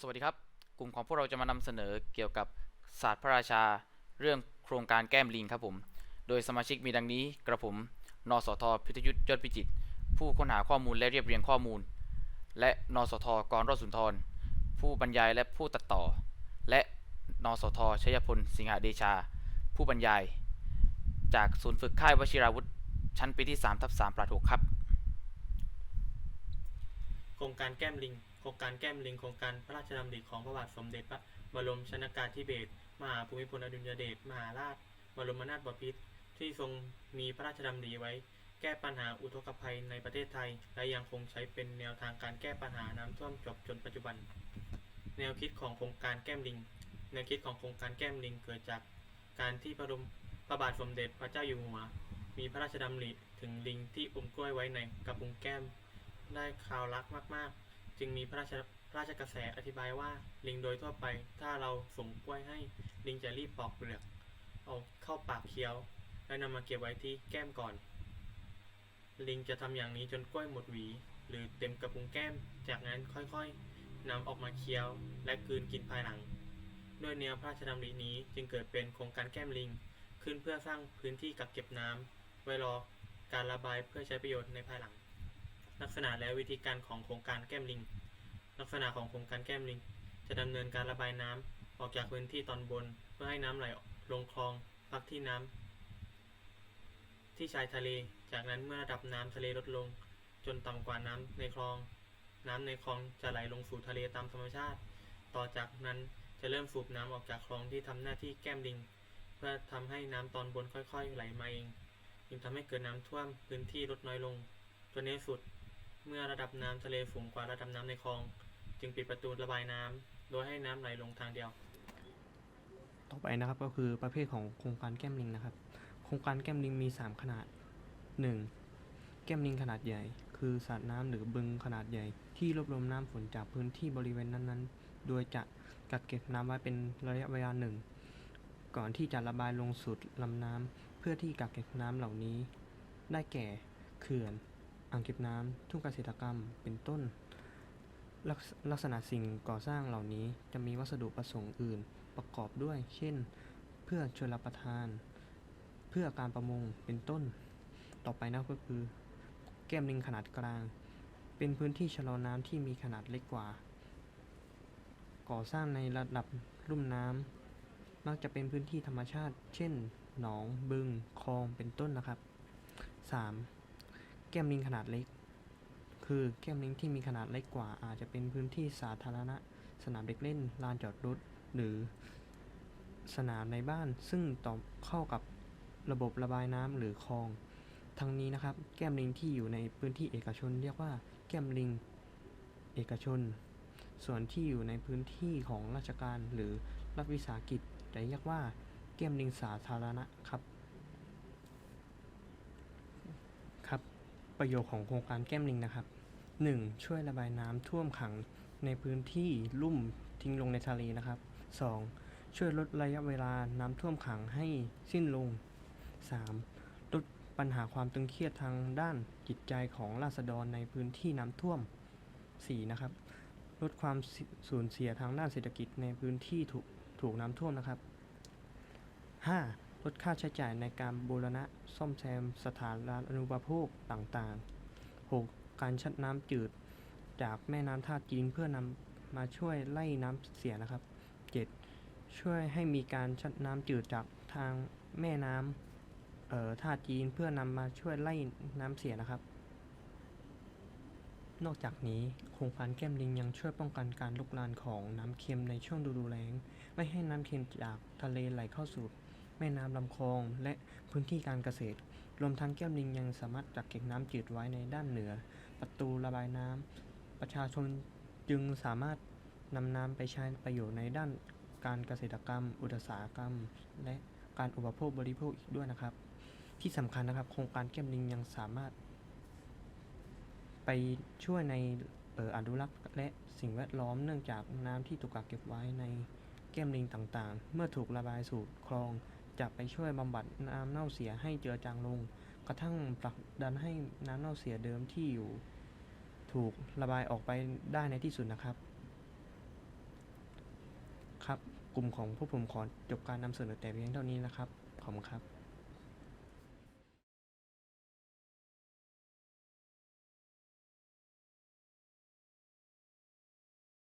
สวัสดีครับ กลุ่มของพวกเราจะมานำเสนอเกี่ยวกับศาสตร์พระราชา เรื่องโครงการแก้มลิงครับผม โดยสมาชิกมีดังนี้กระผม นสทพิทยุทธยศพิจิตรผู้ค้นหาข้อมูลและเรียบเรียงข้อมูล และนสทกรรอดสุนทร ผู้บรรยายและผู้ตัดต่อ และนสทชยพล สิงหเดชา ผู้บรรยาย จากศูนย์ฝึกค่ายวชิราวุธ ชั้นปีที่3ทับ3ปราดหกครับ รงการแก้มลิง โครงการแก้มลิง โครงการพระราชดำริของพระบาทสมเด็จพระบรมชนากาธิเบศร มหาภูมิพลอดุลยเดช มหาราช บรมนาถบพิตร ที่ทรงมีพระราชดำริไว้ แก้ปัญหาอุทกภัยในประเทศไทย และยังคงใช้เป็นแนวทางการแก้ปัญหาน้ำท่วมจบจนปัจจุบัน แนวคิดของโครงการแก้มลิง แนวคิดของโครงการแก้มลิงเกิดจาก การที่พระบรมพระบาทสมเด็จพระเจ้าอยู่หัว มีพระราชดำริถึงลิงที่อมกล้วยไว้ในกระพุ้งแก้ม ได้ข่าวรักมากๆ จึงมีพระราชพระราชกระแสอธิบายว่า ลิงโดยทั่วไป ถ้าเราส่งกล้วยให้ลิงจะรีบปอกเปลือก เอาเข้าปากเคี้ยว และนำมาเก็บไว้ที่แก้มก่อน ลิงจะทำอย่างนี้จนกล้วยหมดหวี หรือเต็มกระพุ้งแก้ม จากนั้นค่อยๆนำออกมาเคี้ยว และกลืนกินภายหลัง ด้วยแนวพระราชดำรินี้จึงเกิดเป็นโครงการแก้มลิง ขึ้นเพื่อสร้างพื้นที่กักเก็บน้ำไว้รอการระบายเพื่อใช้ประโยชน์ในภายหลัง ลักษณะและวิธีการของโครงการแก้มลิง ลักษณะของโครงการแก้มลิง จะดำเนินการระบายน้ำออกจากพื้นที่ตอนบน เพื่อให้น้ำไหลลงคลองพักที่น้ำที่ชายทะเล จากนั้นเมื่อระดับน้ำทะเลลดลง จนต่ำกว่าน้ำในคลอง น้ำในคลองจะไหลลงสู่ทะเลตามธรรมชาติ ต่อจากนั้นจะเริ่มสูบน้ำออกจากคลองที่ทำหน้าที่แก้มลิง เพื่อทำให้น้ำตอนบนค่อยๆ ไหลมาเองจึงทำให้เกิดน้ำท่วมพื้นที่ลดน้อยลงจนในสุด เมื่อระดับน้ำทะเลสูงกว่าระดับน้ำในคลอง จึงปิดประตูระบายน้ำโดยให้น้ำไหลลงทางเดียว ต่อไปนะครับก็คือประเภทของโครงการแก้มลิงนะครับ โครงการแก้มลิงมี 3 ขนาด 1. แก้มลิงขนาดใหญ่ คือสระน้ำหรือบึงขนาดใหญ่ ที่รวบรวมน้ำฝนจากพื้นที่บริเวณนั้นๆ โดยจะกักเก็บน้ำไว้เป็นระยะเวลาหนึ่งก่อนที่จะระบายลงสู่ลำน้ำเพื่อที่กักเก็บน้ำเหล่านี้ ได้แก่เขื่อน อ่างเก็บน้ำทุ่งเกษตรกรรมเป็นต้นลักษลักษณะสิ่งก่อสร้างเหล่านี้จะมีวัสดุประสงค์อื่นประกอบด้วย เช่น เพื่อชลประทาน เพื่อการประมงเป็นต้น ต่อไปนะก็คือ แก้มลิงขนาดกลาง เป็นพื้นที่ชะลอน้ำที่มีขนาดเล็กกว่า ก่อสร้างในระดับลุ่มน้ำมักจะเป็นพื้นที่ธรรมชาติ เช่น หนอง บึง คลอง เป็นต้นนะครับ 3. แก้มลิงขนาดเล็ก คือแก้มลิงที่มีขนาดเล็กกว่า อาจจะเป็นพื้นที่สาธารณะ สนามเด็กเล่น ลานจอดรถ หรือสนามในบ้าน ซึ่งต่อเข้ากับระบบระบายน้ำหรือคลอง ทั้งนี้นะครับ แก้มลิงที่อยู่ในพื้นที่เอกชน เรียกว่าแก้มลิงเอกชน ส่วนที่อยู่ในพื้นที่ของราชการหรือรัฐวิสาหกิจจะเรียกว่าแก้มลิงสาธารณะครับ ประโยชน์ของโครงการแก้มลิงนะครับ 1. ช่วยระบายน้ำท่วมขังในพื้นที่ลุ่มทิ้งลงในทะเลนะครับ 2. ช่วยลดระยะเวลาน้ำท่วมขังให้สิ้นลง 3. ลดปัญหาความตึงเครียดทางด้านจิตใจของราษฎรในพื้นที่น้ำท่วม 4. นะครับ ลดความสูญเสียทางด้านเศรษฐกิจในพื้นที่ถูกถูกน้ำท่วมนะครับ 5. ลดค่าใช้จ่ายในการบูรณะซ่อมแซมสถานอนุปโภคต่างๆ 6. การชัดน้ำจืดจากแม่น้ำท่าจีนเพื่อนำมาช่วยไล่น้ำเสียนะครับ 7. ช่วยให้มีการชัดน้ำจืดจากทางแม่น้ำเอ่อท่าจีนเพื่อนำมาช่วยไล่น้ำเสียนะครับ นอกจากนี้โครงการแก้มลิงยังช่วยป้องกันการลุกลานของน้ำเค็มในช่วงฤดูแล้ง ไม่ให้น้ำเค็มจากทะเลไหลเข้าสู่ แม่น้ำลำคลอง และพื้นที่การเกษตร รวมทั้งแก้มลิงยังสามารถกักเก็บน้ำจืดไว้ในด้านเหนือ ประตูระบายน้ำ ประชาชนจึงสามารถนำน้ำไปใช้ประโยชน์ในด้านการเกษตรกรรม อุตสาหกรรม และการอุปโภคบริโภคอีกด้วยนะครับ ที่สำคัญนะครับ โครงการแก้มลิงยังสามารถ ไปช่วยในเอออนุรักษ์และสิ่งแวดล้อมเนื่องจากน้ำที่ถูกกักเก็บไว้ในแก้มลิงต่างๆ เมื่อถูกระบายสู่คลอง จะไปช่วยบำบัดน้ำเน่าเสียให้เจือจางลง กระทั่งผลักดันให้น้ำเน่าเสียเดิมที่อยู่ ถูกระบายออกไปได้ในที่สุดนะครับ ครับ กลุ่มของพวกผมขอจบการนำเสนอแต่เพียงเท่านี้นะครับ ขอบคุณครับ